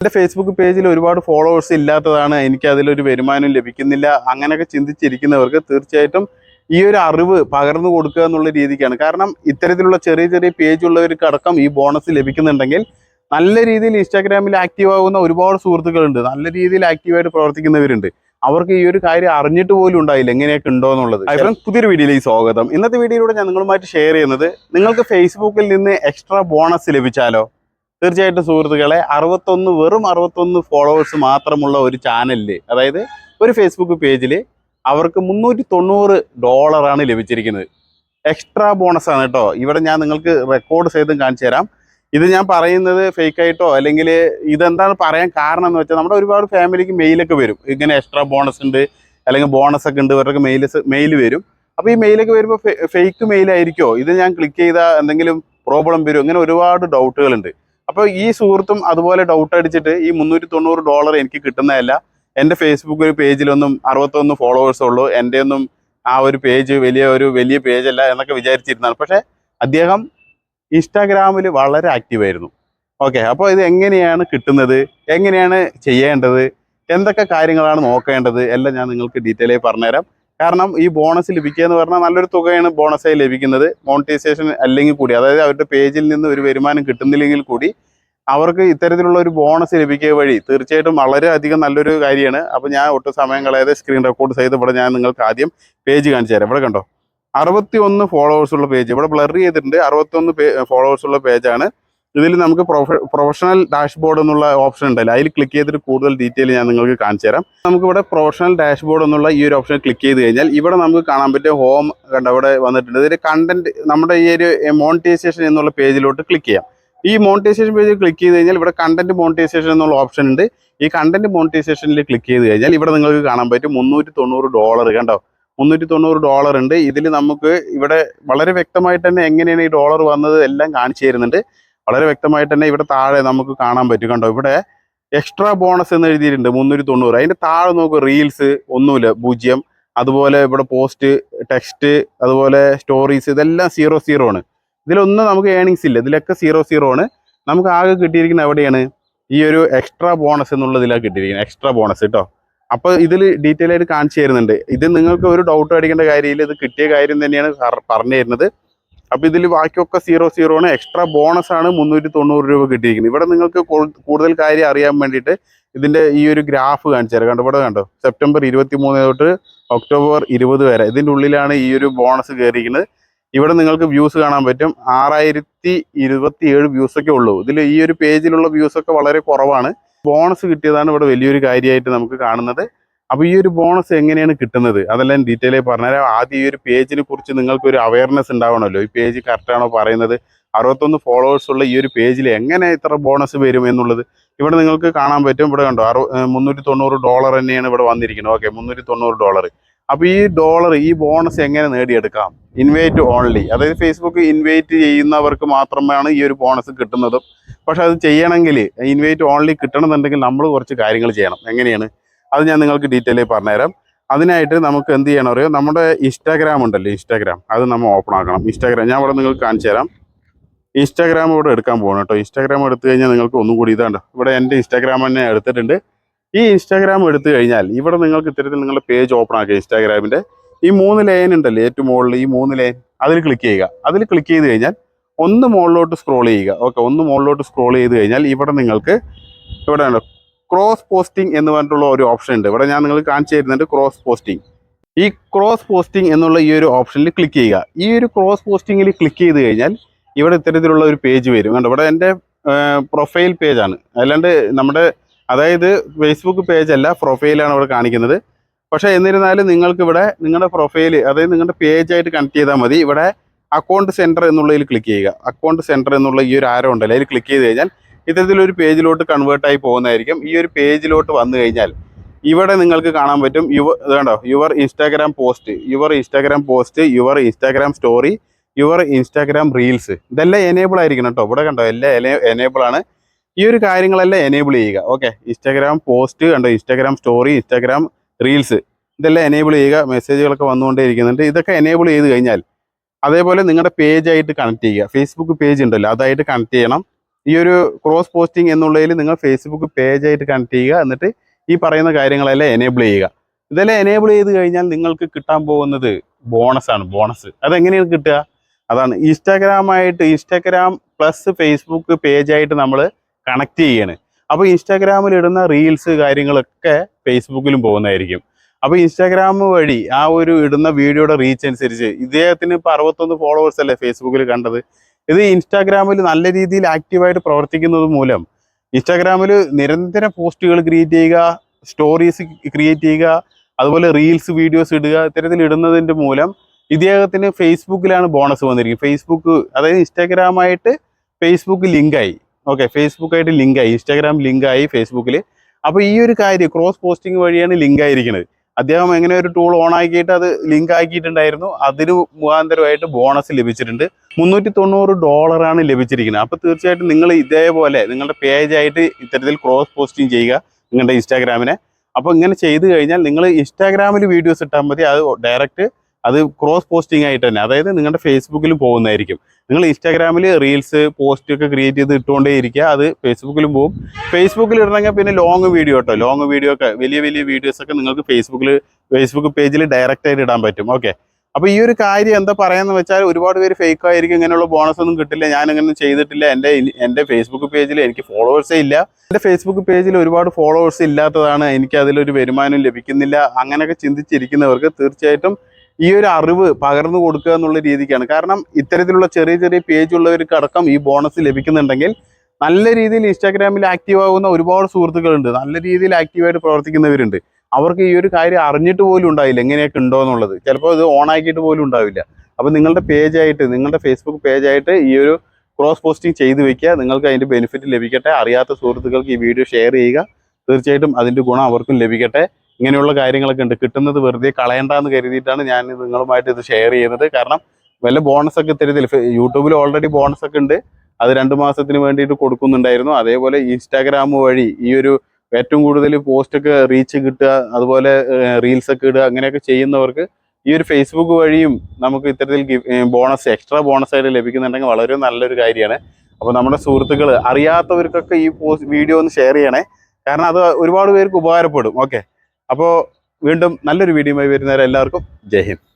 എന്റെ ഫേസ്ബുക്ക് പേജിൽ ഒരുപാട് ഫോളോവേഴ്സ് ഇല്ലാത്തതാണ് എനിക്ക് അതിലൊരു വരുമാനം ലഭിക്കുന്നില്ല. അങ്ങനെയൊക്കെ ചിന്തിച്ചിരിക്കുന്നവർക്ക് തീർച്ചയായിട്ടും ഈ ഒരു അറിവ് പകർന്നു കൊടുക്കുക എന്നുള്ള രീതിക്കാണ്. കാരണം ഇത്തരത്തിലുള്ള ചെറിയ ചെറിയ പേജ് ഉള്ളവർക്ക് അടക്കം ഈ ബോണസ് ലഭിക്കുന്നുണ്ടെങ്കിൽ നല്ല രീതിയിൽ ഇൻസ്റ്റാഗ്രാമിൽ ആക്റ്റീവ് ആകുന്ന ഒരുപാട് സുഹൃത്തുക്കളുണ്ട്. നല്ല രീതിയിൽ ആക്റ്റീവായിട്ട് പ്രവർത്തിക്കുന്നവരുണ്ട്. അവർക്ക് ഈ ഒരു കാര്യം അറിഞ്ഞിട്ട് പോലും ഉണ്ടായില്ല. എങ്ങനെയൊക്കെ ഉണ്ടോ എന്നുള്ളത്. അതിപ്പം പുതിയൊരു വീഡിയോയിലേക്ക് സ്വാഗതം. ഇന്നത്തെ വീഡിയോയിലൂടെ ഞാൻ നിങ്ങളുമായിട്ട് ഷെയർ ചെയ്യുന്നത് നിങ്ങൾക്ക് ഫേസ്ബുക്കിൽ നിന്ന് എക്സ്ട്രാ ബോണസ് ലഭിച്ചാലോ? തീർച്ചയായിട്ടും സുഹൃത്തുക്കളെ അറുപത്തൊന്ന് വെറും അറുപത്തൊന്ന് ഫോളോവേഴ്സ് മാത്രമുള്ള ഒരു ചാനലിൽ അതായത് ഒരു ഫേസ്ബുക്ക് പേജിൽ അവർക്ക് മുന്നൂറ്റി തൊണ്ണൂറ് ഡോളറാണ് ലഭിച്ചിരിക്കുന്നത്. എക്സ്ട്രാ ബോണസ് ആണ് കേട്ടോ. ഇവിടെ ഞാൻ നിങ്ങൾക്ക് റെക്കോർഡ് സഹിതം കാണിച്ചു തരാം. ഇത് ഞാൻ പറയുന്നത് ഫേക്ക് ആയിട്ടോ അല്ലെങ്കിൽ ഇതെന്താണ് പറയാൻ കാരണം എന്ന് വെച്ചാൽ നമ്മുടെ ഒരുപാട് ഫാമിലിക്ക് മെയിലൊക്കെ വരും. ഇങ്ങനെ എക്സ്ട്രാ ബോണസ് ഉണ്ട് അല്ലെങ്കിൽ ബോണസ് ഒക്കെ ഉണ്ട് ഇവരുടെ മെയിൽ മെയിൽ വരും. അപ്പോൾ ഈ മെയിലൊക്കെ വരുമ്പോൾ ഫേക്ക് മെയിൽ ആയിരിക്കുമോ ഇത് ഞാൻ ക്ലിക്ക് ചെയ്താൽ എന്തെങ്കിലും പ്രോബ്ലം വരും ഇങ്ങനെ ഒരുപാട് ഡൗട്ടുകളുണ്ട് അപ്പോൾ ഈ സുഹൃത്തും അതുപോലെ ഡൗട്ട് അടിച്ചിട്ട് ഈ മുന്നൂറ്റി തൊണ്ണൂറ് ഡോളർ എനിക്ക് കിട്ടുന്നതല്ല. എന്റെ ഫേസ്ബുക്ക് ഒരു പേജിലൊന്നും അറുപത്തൊന്ന് ഫോളോവേഴ്സ് ഉള്ളൂ. എന്റെ ഒന്നും ആ ഒരു പേജ് വലിയ ഒരു വലിയ പേജല്ല എന്നൊക്കെ വിചാരിച്ചിരുന്നാണ് പക്ഷേ അദ്ദേഹം ഇൻസ്റ്റാഗ്രാമിൽ വളരെ ആക്റ്റീവ് ആയിരുന്നു. ഓക്കെ അപ്പോൾ ഇത് എങ്ങനെയാണ് കിട്ടുന്നത്? എങ്ങനെയാണ് ചെയ്യേണ്ടത്? എന്തൊക്കെ കാര്യങ്ങളാണ് നോക്കേണ്ടത്? എല്ലാം ഞാൻ നിങ്ങൾക്ക് ഡീറ്റെയിൽ ആയി പറഞ്ഞുതരാം. കാരണം ഈ ബോണസ് ലഭിക്കുക എന്ന് പറഞ്ഞാൽ നല്ലൊരു തുകയാണ് ബോണസായി ലഭിക്കുന്നത്. മോണിറ്റൈസേഷൻ അല്ലെങ്കിൽ കൂടി അതായത് അവരുടെ പേജിൽ നിന്ന് ഒരു വരുമാനം കിട്ടുന്നില്ലെങ്കിൽ കൂടി അവർക്ക് ഇത്തരത്തിലുള്ള ഒരു ബോണസ് ലഭിക്കുക വഴി തീർച്ചയായിട്ടും വളരെയധികം നല്ലൊരു കാര്യമാണ്. അപ്പോൾ ഞാൻ ഒട്ടും സമയം കളയാതെ സ്ക്രീൻ റെക്കോർഡ് ചെയ്ത് ഇവിടെ ഞാൻ നിങ്ങൾക്ക് ആദ്യം പേജ് കാണിച്ചു തരാം. ഇവിടെ കണ്ടോ? അറുപത്തി ഒന്ന് ഫോളോവേഴ്സുള്ള പേജ് ഇവിടെ ബ്ലർ ചെയ്തിട്ടുണ്ട്. അറുപത്തി ഒന്ന് ഫോളോവേഴ്സ് ഉള്ള പേജാണ് ഇതിൽ നമുക്ക് പ്രൊഫഷണൽ ഡാഷ്ബോർഡ് എന്നുള്ള ഓപ്ഷൻ ഉണ്ടല്ലോ. അതിൽ ക്ലിക്ക് ചെയ്തിട്ട് കൂടുതൽ ഡീറ്റെയിൽ ഞാൻ നിങ്ങൾക്ക് കാണിച്ചു തരാം. നമുക്ക് ഇവിടെ പ്രൊഫഷണൽ ഡാഷ്ബോർഡ് എന്നുള്ള ഈ ഒരു ഓപ്ഷൻ ക്ലിക്ക് ചെയ്ത് കഴിഞ്ഞാൽ ഇവിടെ നമുക്ക് കാണാൻ പറ്റിയ ഹോം കണ്ടോ ഇവിടെ വന്നിട്ടുണ്ട്. ഇതിൽ കണ്ടന്റ് നമ്മുടെ ഈ ഒരു മോണിറ്റൈസേഷൻ എന്നുള്ള പേജിലോട്ട് ക്ലിക്ക് ചെയ്യാം. ഈ മോണിറ്റൈസേഷൻ പേജിൽ ക്ലിക്ക് ചെയ്ത് കഴിഞ്ഞാൽ ഇവിടെ കണ്ടന്റ് മോണിറ്റൈസേഷൻ എന്നുള്ള ഓപ്ഷൻ ഉണ്ട്. ഈ കണ്ടന്റ് മോണിറ്റൈസേഷനിൽ ക്ലിക്ക് ചെയ്ത് കഴിഞ്ഞാൽ ഇവിടെ നിങ്ങൾക്ക് കാണാൻ പറ്റും മുന്നൂറ്റി തൊണ്ണൂറ് ഡോളർ കണ്ടോ? മുന്നൂറ്റി തൊണ്ണൂറ് ഡോളർ ഉണ്ട്. ഇതിൽ നമുക്ക് ഇവിടെ വളരെ വ്യക്തമായിട്ട് തന്നെ എങ്ങനെയാണ് ഈ ഡോളർ വന്നത് എല്ലാം കാണിച്ചു തരുന്നുണ്ട്. വളരെ വ്യക്തമായിട്ട് തന്നെ ഇവിടെ താഴെ നമുക്ക് കാണാൻ പറ്റും കണ്ടോ? ഇവിടെ എക്സ്ട്രാ ബോണസ് എന്ന് എഴുതിയിട്ടുണ്ട് മുന്നൂറ്റി തൊണ്ണൂറ്. അതിന്റെ താഴെ നോക്ക് റീൽസ് ഒന്നുമില്ല പൂജ്യം. അതുപോലെ ഇവിടെ പോസ്റ്റ് ടെക്സ്റ്റ് അതുപോലെ സ്റ്റോറീസ് ഇതെല്ലാം സീറോ സീറോ ആണ്. ഇതിലൊന്നും നമുക്ക് ഏണിങ്സ് ഇല്ല. ഇതിലൊക്കെ സീറോ സീറോ ആണ്. നമുക്ക് ആകെ കിട്ടിയിരിക്കുന്നത് എവിടെയാണ്? ഈ ഒരു എക്സ്ട്രാ ബോണസ് എന്നുള്ളതിലാണ് കിട്ടിയിരിക്കുന്നത്. എക്സ്ട്രാ ബോണസ് കേട്ടോ അപ്പോൾ ഇതിൽ ഡീറ്റെയിൽ ആയിട്ട് കാണിച്ചു തരുന്നുണ്ട്. ഇത് നിങ്ങൾക്ക് ഒരു ഡൗട്ട് അടിക്കേണ്ട കാര്യമില്ല. ഇത് കിട്ടിയ കാര്യം തന്നെയാണ് പറ- പറഞ്ഞു തരുന്നത് അപ്പോൾ ഇതിൽ ബാക്കിയൊക്കെ സീറോ സീറോ ആണ്. എക്സ്ട്രാ ബോണസ് ആണ് മുന്നൂറ്റി തൊണ്ണൂറ് രൂപ കിട്ടിയിരിക്കുന്നത്. ഇവിടെ നിങ്ങൾക്ക് കൂടുതൽ കാര്യം അറിയാൻ വേണ്ടിയിട്ട് ഇതിന്റെ ഈ ഒരു ഗ്രാഫ് കാണിച്ചു തരാം. കണ്ടോ? ഇവിടെ കണ്ടോ? സെപ്റ്റംബർ ഇരുപത്തി മൂന്ന് തൊട്ട് ഒക്ടോബർ ഇരുപത് വരെ. ഇതിന്റെ ഉള്ളിലാണ് ഈ ഒരു ബോണസ് കയറിയിരിക്കുന്നത്. ഇവിടെ നിങ്ങൾക്ക് വ്യൂസ് കാണാൻ പറ്റും. ആറായിരത്തി ഇരുപത്തി ഏഴ് വ്യൂസ് ഒക്കെ ഉള്ളൂ. ഇതിൽ ഈ ഒരു പേജിലുള്ള വ്യൂസ് ഒക്കെ വളരെ കുറവാണ്. ബോണസ് കിട്ടിയതാണ് ഇവിടെ വലിയൊരു കാര്യമായിട്ട് നമുക്ക് കാണുന്നത്. അപ്പോൾ ഈ ഒരു ബോണസ് എങ്ങനെയാണ് കിട്ടുന്നത്? അതെല്ലാം ഡീറ്റെയിൽ പറഞ്ഞുതരാം. ആദ്യം ഈ ഒരു പേജിനെ കുറിച്ച് നിങ്ങൾക്ക് ഒരു അവയർനെസ് ഉണ്ടാവണമല്ലോ. ഈ പേജ് കറക്റ്റ് ആണോ പറയുന്നത്? അറുപത്തൊന്ന് ഫോളോവേഴ്സ് ഉള്ള ഈ ഒരു പേജിൽ എങ്ങനെ ഇത്ര ബോണസ് വരും എന്നുള്ളത് ഇവിടെ നിങ്ങൾക്ക് കാണാൻ പറ്റും. ഇവിടെ കണ്ടോ അറു മുന്നൂറ്റി തൊണ്ണൂറ് ഡോളർ തന്നെയാണ് ഇവിടെ വന്നിരിക്കുന്നത്. ഓക്കെ മുന്നൂറ്റി തൊണ്ണൂറ് ഡോളർ അപ്പോൾ ഈ ഡോളർ ഈ ബോണസ് എങ്ങനെ നേടിയെടുക്കാം? ഇൻവൈറ്റ് ഓൺലി അതായത് ഫേസ്ബുക്ക് ഇൻവൈറ്റ് ചെയ്യുന്നവർക്ക് മാത്രമാണ് ഈ ഒരു ബോണസ് കിട്ടുന്നതും. പക്ഷെ അത് ചെയ്യണമെങ്കിൽ ഇൻവൈറ്റ് ഓൺലി കിട്ടണമെന്നുണ്ടെങ്കിൽ നമ്മൾ കുറച്ച് കാര്യങ്ങൾ ചെയ്യണം. എങ്ങനെയാണ്? അത് ഞാൻ നിങ്ങൾക്ക് ഡീറ്റെയിൽ പറഞ്ഞുതരാം. അതിനായിട്ട് നമുക്ക് എന്ത് ചെയ്യണം അറിയോ? നമ്മുടെ ഇൻസ്റ്റാഗ്രാം ഉണ്ടല്ലോ ഇൻസ്റ്റാഗ്രാം അത് നമ്മൾ ഓപ്പൺ ആക്കണം. ഇൻസ്റ്റാഗ്രാം ഞാൻ ഇവിടെ നിങ്ങൾക്ക് കാണിച്ചു തരാം. ഇൻസ്റ്റാഗ്രാം ഇവിടെ എടുക്കാൻ പോകണം കേട്ടോ. ഇൻസ്റ്റാഗ്രാം എടുത്തു കഴിഞ്ഞാൽ നിങ്ങൾക്ക് ഒന്നും കൂടി ഇതാണ്ട് ഇവിടെ എന്റെ ഇൻസ്റ്റാഗ്രാം തന്നെ എടുത്തിട്ടുണ്ട്. ഈ ഇൻസ്റ്റാഗ്രാം എടുത്തു കഴിഞ്ഞാൽ ഇവിടെ നിങ്ങൾക്ക് ഇത്തരത്തിൽ നിങ്ങളുടെ പേജ് ഓപ്പൺ ആക്കുക ഇൻസ്റ്റാഗ്രാമിന്റെ ഈ മൂന്ന് ലൈൻ ഉണ്ടല്ലോ ഏറ്റവും മുകളിൽ ഈ മൂന്ന് ലൈൻ അതിൽ ക്ലിക്ക് ചെയ്യുക. അതിൽ ക്ലിക്ക് ചെയ്ത് കഴിഞ്ഞാൽ ഒന്ന് മുകളിലോട്ട് സ്ക്രോൾ ചെയ്യുക. ഓക്കെ ഒന്ന് മുകളിലോട്ട് സ്ക്രോൾ ചെയ്ത് കഴിഞ്ഞാൽ ഇവിടെ നിങ്ങൾക്ക് ഇവിടെ ക്രോസ് പോസ്റ്റിംഗ് എന്ന് പറഞ്ഞിട്ടുള്ള ഒരു ഓപ്ഷൻ ഉണ്ട്. ഇവിടെ ഞാൻ നിങ്ങൾ കാണിച്ചു തരുന്നുണ്ട് ക്രോസ് പോസ്റ്റിംഗ് ഈ ക്രോസ് പോസ്റ്റിംഗ് എന്നുള്ള ഈ ഒരു ഓപ്ഷനിൽ ക്ലിക്ക് ചെയ്യുക. ഈ ഒരു ക്രോസ് പോസ്റ്റിങ്ങിൽ ക്ലിക്ക് ചെയ്ത് കഴിഞ്ഞാൽ ഇവിടെ ഇത്തരത്തിലുള്ള ഒരു പേജ് വരും. കണ്ടോ? ഇവിടെ എന്റെ പ്രൊഫൈൽ പേജാണ് അല്ലാണ്ട് നമ്മുടെ അതായത് ഫേസ്ബുക്ക് പേജ് അല്ല പ്രൊഫൈലാണ് ഇവിടെ കാണിക്കുന്നത്. പക്ഷേ എന്നിരുന്നാലും നിങ്ങൾക്ക് ഇവിടെ നിങ്ങളുടെ പ്രൊഫൈൽ അതായത് നിങ്ങളുടെ പേജായിട്ട് കണക്ട് ചെയ്താൽ മതി. ഇവിടെ അക്കൗണ്ട് സെന്റർ എന്നുള്ളതിൽ ക്ലിക്ക് ചെയ്യുക. അക്കൗണ്ട് സെന്റർ എന്നുള്ള ഈ ഒരു ആരോ ഉണ്ടല്ലോ അതിൽ ക്ലിക്ക് ചെയ്ത് കഴിഞ്ഞാൽ ഇത്തരത്തിലൊരു പേജിലോട്ട് കൺവേർട്ടായി പോകുന്നതായിരിക്കും. ഈ ഒരു പേജിലോട്ട് വന്നു കഴിഞ്ഞാൽ ഇവിടെ നിങ്ങൾക്ക് കാണാൻ പറ്റും യുവ കണ്ടോ? Your Instagram post your Instagram post your Instagram story your Instagram reels ഇതെല്ലാം എനേബിൾ ആയിരിക്കണം കേട്ടോ ഇവിടെ കണ്ടോ? എല്ലാം എനേബിൾ ആണ്. ഈ ഒരു കാര്യങ്ങളെല്ലാം എനേബിൾ ചെയ്യുക. ഓക്കെ ഇൻസ്റ്റാഗ്രാം പോസ്റ്റ് കണ്ടോ? ഇൻസ്റ്റാഗ്രാം സ്റ്റോറി ഇൻസ്റ്റാഗ്രാം റീൽസ് ഇതെല്ലാം എനേബിൾ ചെയ്യുക. മെസ്സേജുകളൊക്കെ വന്നുകൊണ്ടേ ഇരിക്കുന്നുണ്ട് ഇതൊക്കെ എനേബിൾ ചെയ്ത് കഴിഞ്ഞാൽ അതേപോലെ നിങ്ങളുടെ പേജായിട്ട് കണക്ട് ചെയ്യുക. ഫേസ്ബുക്ക് പേജ് ഉണ്ടല്ലോ. അതായിട്ട് കണക്ട് ചെയ്യണം. ഈ ഒരു ക്രോസ് പോസ്റ്റിംഗ് എന്നുള്ളതിൽ നിങ്ങൾ ഫേസ്ബുക്ക് പേജായിട്ട് കണക്ട് ചെയ്യുക. എന്നിട്ട് ഈ പറയുന്ന കാര്യങ്ങളെല്ലാം എനേബിൾ ചെയ്യുക. ഇതെല്ലാം എനേബിൾ ചെയ്ത് കഴിഞ്ഞാൽ നിങ്ങൾക്ക് കിട്ടാൻ പോകുന്നത് ബോണസ് ആണ്. ബോണസ് അതെങ്ങനെയാണ് കിട്ടുക? അതാണ്. ഇൻസ്റ്റാഗ്രാമായിട്ട് ഇൻസ്റ്റാഗ്രാം പ്ലസ് ഫേസ്ബുക്ക് പേജായിട്ട് നമ്മൾ കണക്ട് ചെയ്യാണ്. അപ്പോൾ ഇൻസ്റ്റാഗ്രാമിൽ ഇടുന്ന റീൽസ് കാര്യങ്ങളൊക്കെ ഫേസ്ബുക്കിലും പോകുന്നതായിരിക്കും. അപ്പോൾ ഇൻസ്റ്റാഗ്രാം വഴി ആ ഒരു ഇടുന്ന വീഡിയോയുടെ റീച്ച് അനുസരിച്ച് ഇദ്ദേഹത്തിന് ഇപ്പോൾ അറുപത്തൊന്ന് ഫോളോവേഴ്സ് അല്ലേ ഫേസ്ബുക്കിൽ കണ്ടത്? ഇത് ഇൻസ്റ്റാഗ്രാമിൽ നല്ല രീതിയിൽ ആക്റ്റീവായിട്ട് പ്രവർത്തിക്കുന്നത് മൂലം ഇൻസ്റ്റാഗ്രാമിൽ നിരന്തര പോസ്റ്റുകൾ ക്രിയേറ്റ് ചെയ്യുക സ്റ്റോറീസ് ക്രിയേറ്റ് ചെയ്യുക അതുപോലെ റീൽസ് വീഡിയോസ് ഇടുക ഇത്തരത്തിൽ ഇടുന്നതിന്റെ മൂലം ഇദ്ദേഹത്തിന് ഫേസ്ബുക്കിലാണ് ബോണസ് വന്നിരിക്കുന്നത്. ഫേസ്ബുക്ക് അതായത് ഇൻസ്റ്റാഗ്രാമായിട്ട് ഫേസ്ബുക്ക് ലിങ്കായി. ഓക്കെ ഫേസ്ബുക്കായിട്ട് ലിങ്കായി. ഇൻസ്റ്റാഗ്രാം ലിങ്കായി ഫേസ്ബുക്കിൽ അപ്പോൾ ഈ ഒരു കാര്യം ക്രോസ് പോസ്റ്റിംഗ് വഴിയാണ് ലിങ്ക് ആയിരിക്കുന്നത് അദ്ദേഹം എങ്ങനെ ഒരു ടൂൾ ഓൺ ആക്കിയിട്ട് അത് ലിങ്ക് ആക്കിയിട്ടുണ്ടായിരുന്നു. അതിന് മുഖാന്തരമായിട്ട് ബോണസ് ലഭിച്ചിട്ടുണ്ട്. മുന്നൂറ്റി തൊണ്ണൂറ് ഡോളറാണ് ലഭിച്ചിരിക്കുന്നത്. അപ്പോൾ തീർച്ചയായിട്ടും നിങ്ങൾ ഇതേപോലെ നിങ്ങളുടെ പേജായിട്ട് ഇത്തരത്തിൽ ക്രോസ് പോസ്റ്റിംഗ് ചെയ്യുക നിങ്ങളുടെ ഇൻസ്റ്റാഗ്രാമിനെ അപ്പോൾ ഇങ്ങനെ ചെയ്തു കഴിഞ്ഞാൽ നിങ്ങൾ ഇൻസ്റ്റാഗ്രാമിൽ വീഡിയോസ് ഇട്ടാൽ മതി. അത് ഡയറക്റ്റ് അത് ക്രോസ് പോസ്റ്റിംഗ് ആയിട്ട് തന്നെ. അതായത് നിങ്ങളുടെ ഫേസ്ബുക്കിലും പോകുന്നതായിരിക്കും. നിങ്ങൾ ഇൻസ്റ്റാഗ്രാമിൽ റീൽസ് പോസ്റ്റ് ഒക്കെ ക്രിയേറ്റ് ചെയ്ത് ഇട്ടുകൊണ്ടേ ഇരിക്കുക. അത് ഫേസ്ബുക്കിലും പോകും ഫേസ്ബുക്കിൽ ഇടണമെങ്കിൽ പിന്നെ ലോങ് വീഡിയോ കേട്ടോ ലോങ് വീഡിയോ ഒക്കെ വലിയ വലിയ വീഡിയോസ് ഒക്കെ നിങ്ങൾക്ക് ഫേസ്ബുക്കിൽ ഫേസ്ബുക്ക് പേജിൽ ഡയറക്റ്റ് ആയിട്ട് ഇടാൻ പറ്റും. ഓക്കെ അപ്പോൾ ഈ ഒരു കാര്യം എന്താ പറയാന്ന് വെച്ചാൽ ഒരുപാട് പേര് ഫേക്ക് ആയിരിക്കും ഇങ്ങനെയുള്ള ബോണസ് ഒന്നും കിട്ടില്ല. ഞാൻ അങ്ങനെ ചെയ്തിട്ടില്ല. എന്റെ എന്റെ ഫേസ്ബുക്ക് പേജിൽ എനിക്ക് ഫോളോവേഴ്സേ ഇല്ല. എന്റെ ഫേസ്ബുക്ക് പേജിൽ ഒരുപാട് ഫോളോവേഴ്സ് ഇല്ലാത്തതാണ് എനിക്ക് അതിലൊരു വരുമാനം ലഭിക്കുന്നില്ല. അങ്ങനെയൊക്കെ ചിന്തിച്ചിരിക്കുന്നവർക്ക് തീർച്ചയായിട്ടും ഈ ഒരു അറിവ് പകർന്നു കൊടുക്കുക എന്നുള്ള രീതിക്കാണ്. കാരണം ഇത്തരത്തിലുള്ള ചെറിയ ചെറിയ പേജ് ഉള്ളവർക്ക് അടക്കം ഈ ബോണസ് ലഭിക്കുന്നുണ്ടെങ്കിൽ നല്ല രീതിയിൽ ഇൻസ്റ്റാഗ്രാമിൽ ആക്റ്റീവ് ആകുന്ന ഒരുപാട് സുഹൃത്തുക്കളുണ്ട്. നല്ല രീതിയിൽ ആക്റ്റീവായിട്ട് പ്രവർത്തിക്കുന്നവരുണ്ട്. അവർക്ക് ഈ ഒരു കാര്യം അറിഞ്ഞിട്ട് പോലും ഉണ്ടാവില്ല എങ്ങനെയൊക്കെ ഉണ്ടോ എന്നുള്ളത്. ചിലപ്പോൾ ഇത് ഓൺ ആക്കിയിട്ട് പോലും ഉണ്ടാവില്ല. അപ്പോൾ നിങ്ങളുടെ പേജായിട്ട് നിങ്ങളുടെ ഫേസ്ബുക്ക് പേജായിട്ട് ഈ ഒരു ക്രോസ് പോസ്റ്റിംഗ് ചെയ്ത് വെക്കുക. നിങ്ങൾക്ക് അതിന്റെ ബെനിഫിറ്റ് ലഭിക്കട്ടെ. അറിയാത്ത സുഹൃത്തുക്കൾക്ക് ഈ വീഡിയോ ഷെയർ ചെയ്യുക. തീർച്ചയായിട്ടും അതിന്റെ ഗുണം അവർക്കും ലഭിക്കട്ടെ. ഇങ്ങനെയുള്ള കാര്യങ്ങളൊക്കെ ഉണ്ട്. കിട്ടുന്നത് വെറുതെ കളയണ്ടെന്ന് കരുതിയിട്ടാണ് ഞാൻ നിങ്ങളുമായിട്ട് ഇത് ഷെയർ ചെയ്യുന്നത് കാരണം വല്ല ബോണസ് ഒക്കെ തരുന്നില്ല യൂട്യൂബിൽ ഓൾറെഡി ബോണസ് ഒക്കെ ഉണ്ട്. അത് രണ്ട് മാസത്തിന് വേണ്ടിയിട്ട് കൊടുക്കുന്നുണ്ടായിരുന്നു. അതേപോലെ ഇൻസ്റ്റാഗ്രാം വഴി ഈ ഒരു ഏറ്റവും കൂടുതൽ പോസ്റ്റൊക്കെ റീച്ച് കിട്ടുക അതുപോലെ റീൽസ് ഒക്കെ ഇടുക അങ്ങനെയൊക്കെ ചെയ്യുന്നവർക്ക് ഈ ഒരു ഫേസ്ബുക്ക് വഴിയും നമുക്ക് ഇത്തരത്തിൽ ബോണസ് എക്സ്ട്രാ ബോണസ് ആയിട്ട് ലഭിക്കുന്നുണ്ടെങ്കിൽ വളരെ നല്ലൊരു കാര്യമാണ്. അപ്പോൾ നമ്മുടെ സുഹൃത്തുക്കൾ അറിയാത്തവർക്കൊക്കെ ഈ പോസ്റ്റ് വീഡിയോ ഒന്ന് ഷെയർ ചെയ്യണേ. കാരണം അത് ഒരുപാട് പേർക്ക് ഉപകാരപ്പെടും. ഓക്കെ അപ്പോൾ വീണ്ടും നല്ലൊരു വീഡിയോയുമായി വരുന്നവരെ എല്ലാവർക്കും ജയ് ഹിന്ദ്.